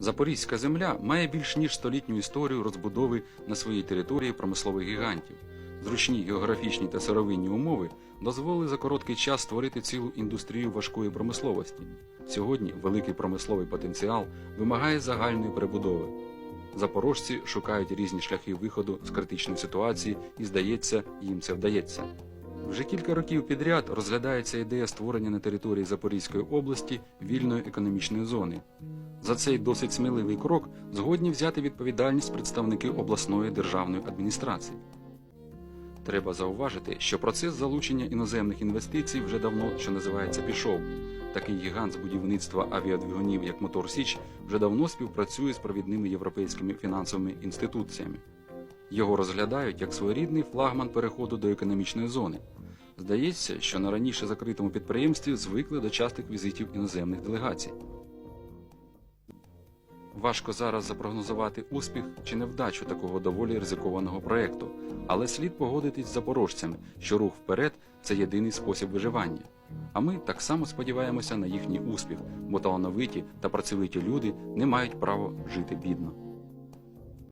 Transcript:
Запорізька земля має більш ніж столітню історію розбудови на своїй території промислових гігантів. Зручні географічні та сировинні умови дозволили за короткий час створити цілу індустрію важкої промисловості. Сьогодні великий промисловий потенціал вимагає загальної перебудови. Запорожці шукають різні шляхи виходу з критичної ситуації і, здається, їм це вдається. Вже кілька років підряд розглядається ідея створення на території Запорізької області вільної економічної зони. За цей досить сміливий крок згодні взяти відповідальність представники обласної державної адміністрації. Треба зауважити, що процес залучення іноземних інвестицій вже давно, що називається, пішов. Такий гігант з будівництва авіадвигунів, як Мотор Січ, вже давно співпрацює з провідними європейськими фінансовими інституціями. Його розглядають як своєрідний флагман переходу до економічної зони. Здається, що на раніше закритому підприємстві звикли до частих візитів іноземних делегацій. Важко зараз запрогнозувати успіх чи невдачу такого доволі ризикованого проекту, але слід погодитись з запорожцями, що рух вперед це єдиний спосіб виживання. А ми так само сподіваємося на їхній успіх, бо талановиті та працьовиті люди не мають права жити бідно.